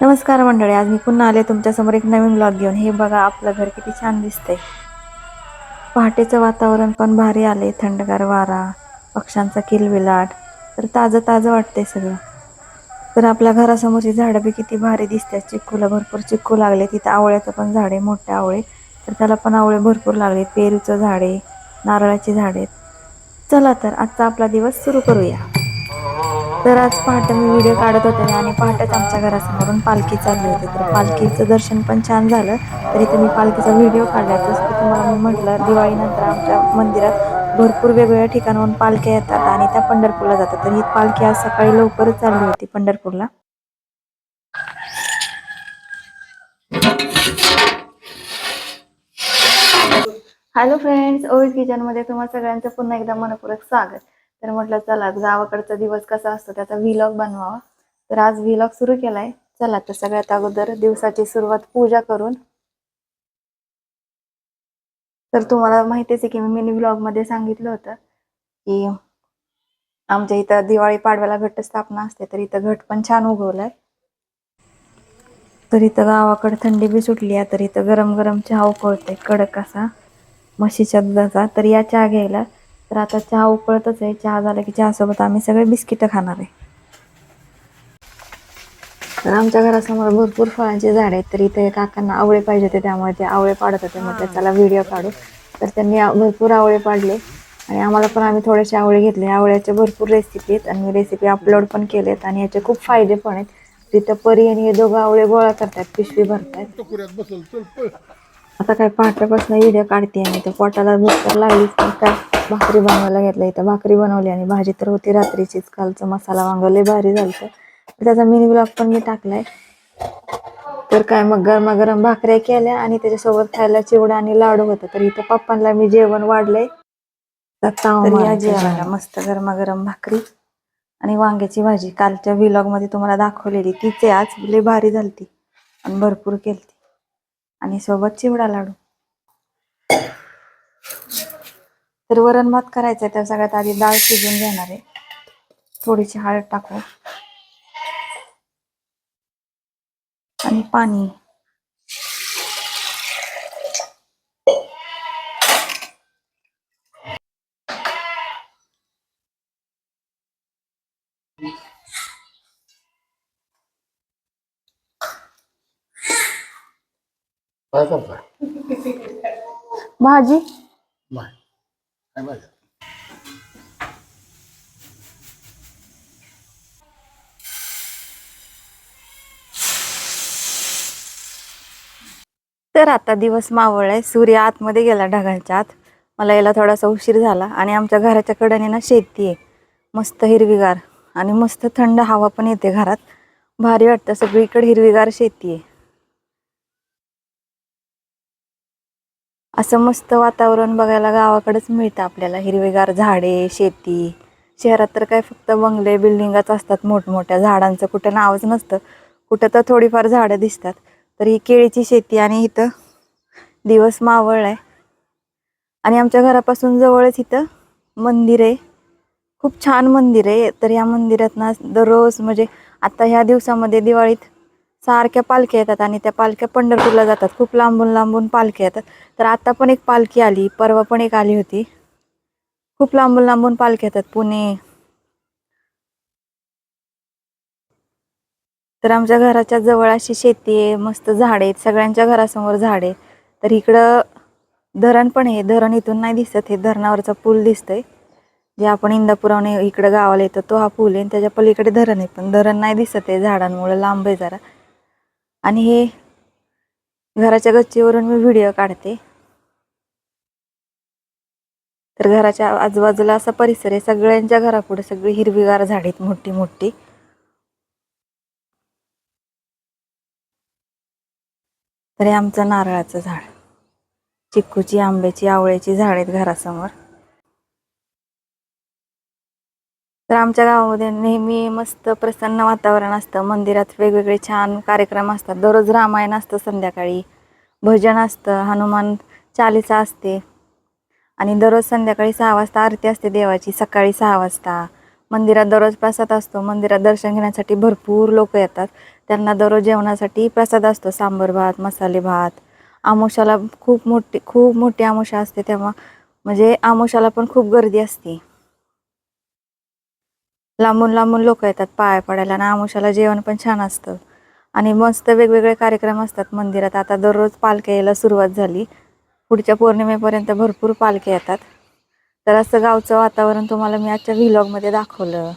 नमस्कार मंडळी आज मी पुन्हा आले तुमच्यासमोर एक नवीन ब्लॉग घेऊन. हे बघा आपलं घर किती छान दिसतंय. पहाटेचं वातावरण पण भारी आले थंडगार वारा पक्ष्यांचा किलबिलाट. तर ताजं ताजं वाटतंय सगळं. तर आपल्या घरासमोरची झाडं बी किती भारी दिसतात. चिक्कूला भरपूर चिक्कू लागले. तिथं आवळ्याचं पण झाड आहे मोठे आवळे. तर त्याला पण आवळे भरपूर लागले. पेरूचं झाड आहे नारळाची झाड आहेत. चला तर आजचा आपला दिवस सुरू करूया. तर आज पहाटे मी व्हिडिओ काढत होते आणि पहाटेच आमच्या घरासमोरून पालखी चालली होती. तर पालखीचं दर्शन पण छान झालं. तर इथे मी पालखीचा व्हिडिओ काढला. जसं की तुम्हाला मी म्हटलं दिवाळीनंतर आमच्या मंदिरात भरपूर वेगवेगळ्या ठिकाणाहून पालख्या येतात आणि त्या पंढरपूरला जातात. तर ही पालखी आज सकाळी लवकरच चालली होती पंढरपूरला. हॅलो फ्रेंड्स ओविड किचनमध्ये तुम्हाला सगळ्यांचं पुन्हा एकदा मनपूर्वक स्वागत. तर म्हटलं चला गावाकडचा दिवस कसा असतो त्याचा व्हिलॉग बनवावा. तर आज व्हिलॉग सुरू केलाय. चला तर सगळ्यात अगोदर दिवसाची सुरुवात पूजा करून. तर तुम्हाला माहितीच आहे की मी मिनी व्लॉगमध्ये सांगितलं होतं की आमच्या इथं दिवाळी पाडव्याला घटस्थापना असते तर इथं घट पण छान उगवलाय. तर इथं गावाकडे थंडी बी सुटली आहे तर इथं गरम गरम चहा उकळते कडक असा म्हशीच्या दुधाचा. तर या चहा घ्यायला तर आता चहा उकळतच आहे. चहा झाला की चहासोबत आम्ही सगळे बिस्किटं खाणार आहे. तर आमच्या घरासमोर भरपूर फळांची झाड आहेत तर इथे काकांना आवळे पाहिजे होते त्यामुळे ते आवळे पाडत होते. म्हटलं चला व्हिडिओ काढू. तर त्यांनी भरपूर आवळे पाडले. आणि आम्हाला पण आम्ही थोडेसे आवळे घेतले. आवळ्याचे भरपूर रेसिपी आहेत आणि मी रेसिपी अपलोड पण केलेत आणि याचे खूप फायदे पण आहेत. तिथं परी आणि हे दोघं आवळे गोळा करतात पिशवी भरतात आता काय पहाटेपासून व्हिडिओ काढते आणि तर पोटाला भूक तर लागलीच काय भाकरी बनवायला घेतलं इथं भाकरी बनवली आणि भाजी तर होती रात्रीचीच. कालचं मसाला वांगवले भारी झालं त्याचा मिनी ब्लॉग पण मी टाकलाय. तर काय मग गरमागरम भाकऱ्या केल्या आणि त्याच्यासोबत खायला चिवडा आणि लाडू होतं. तर इथं पप्पांना मी जेवण वाढलंय. जेवायला मस्त गरमागरम भाकरी आणि वांग्याची भाजी. कालच्या व्हिलॉगमध्ये तुम्हाला दाखवलेली. तीच आज. लय भारी झालती. आणि भरपूर केलती. आणि सोबत चिवडा लाडू. तर वरण भात करायचं आहे तर सगळ्यात आधी डाळ शिजून घेणार आहे. थोडीशी हळद टाकू. आणि पाणी. भाजी? नाही काय तर आता दिवस मावळ आहे सूर्य आतमध्ये गेला ढगांच्या आत. मला याला थोडासा उशीर झाला आणि आमच्या घराच्या कडेने ना शेती आहे. मस्त हिरवीगार आणि मस्त थंड हवा पण येते घरात. भारी वाटतं. सगळीकडे हिरवीगार शेती आहे. असं मस्त वातावरण बघायला गावाकडेच मिळतं आपल्याला. हिरवीगार झाडे शेती. शहरात तर काय फक्त बंगले बिल्डिंगाच असतात मोठमोठ्या. झाडांचं कुठं नावच नसतं. कुठं तर थोडीफार झाडं दिसतात. तर ही केळीची शेती आणि इथं दिवस मावळ आहे आणि आमच्या घरापासून जवळच इथं मंदिर आहे. खूप छान मंदिर आहे. तर या मंदिरात ना दररोज म्हणजे आता ह्या दिवसामध्ये दिवाळीत सारख्या पालख्या येतात आणि त्या पालख्या पंढरपूरला जातात. खूप लांबून लांबून पालख्या येतात. तर आता पण एक पालखी आली परवा पण एक आली होती. खूप लांबून लांबून पालख्या येतात पुणे. तर आमच्या घराच्या जवळ अशी शेती आहे मस्त झाडे आहेत सगळ्यांच्या घरासमोर झाड आहे. तर इकडं धरण पण आहे धरण इथून नाही दिसत हे धरणावरचा पूल दिसतंय. जे आपण इंदापुराने इकडं गावाला येतो तो हा पूल आहे आणि त्याच्या पलीकडे धरण आहे पण धरण नाही दिसत आहे झाडांमुळे लांब आहे जरा. आणि हे घराच्या गच्चीवरून मी व्हिडिओ काढते. तर घराच्या आजूबाजूला असा परिसर आहे. सगळ्यांच्या घरापुढे सगळी हिरवीगार झाड आहेत मोठी मोठी. तर हे आमचं नारळाचं झाड. चिक्कूची आंब्याची आवळ्याची झाड आहेत घरासमोर. तर आमच्या गावामध्ये नेहमी मस्त प्रसन्न वातावरण असतं. मंदिरात वेगवेगळे छान कार्यक्रम असतात. दररोज रामायण असतं संध्याकाळी. भजन असतं. हनुमान चालिसा असते. आणि दररोज संध्याकाळी सहा वाजता आरती असते देवाची सकाळी सहा वाजता. मंदिरात दररोज प्रसाद असतो. मंदिरात दर्शन घेण्यासाठी भरपूर लोक येतात. त्यांना दररोज जेवणासाठी प्रसाद असतो. सांबर भात मसाले भात. आमोशाला खूप मोठी खूप मोठी आमोशा असते तेव्हा. म्हणजे आमोशाला पण खूप गर्दी असते. लांबून लांबून लोक येतात पाया पडायला आणि आमोशाला जेवण पण छान असतं. आणि मस्त वेगवेगळे कार्यक्रम असतात मंदिरात. आता दररोज पालख्या यायला सुरुवात झाली. पुढच्या पौर्णिमेपर्यंत भरपूर पालख्या येतात. तर असं गावचं वातावरण तुम्हाला मी आजच्या व्हिलॉगमध्ये दाखवलं.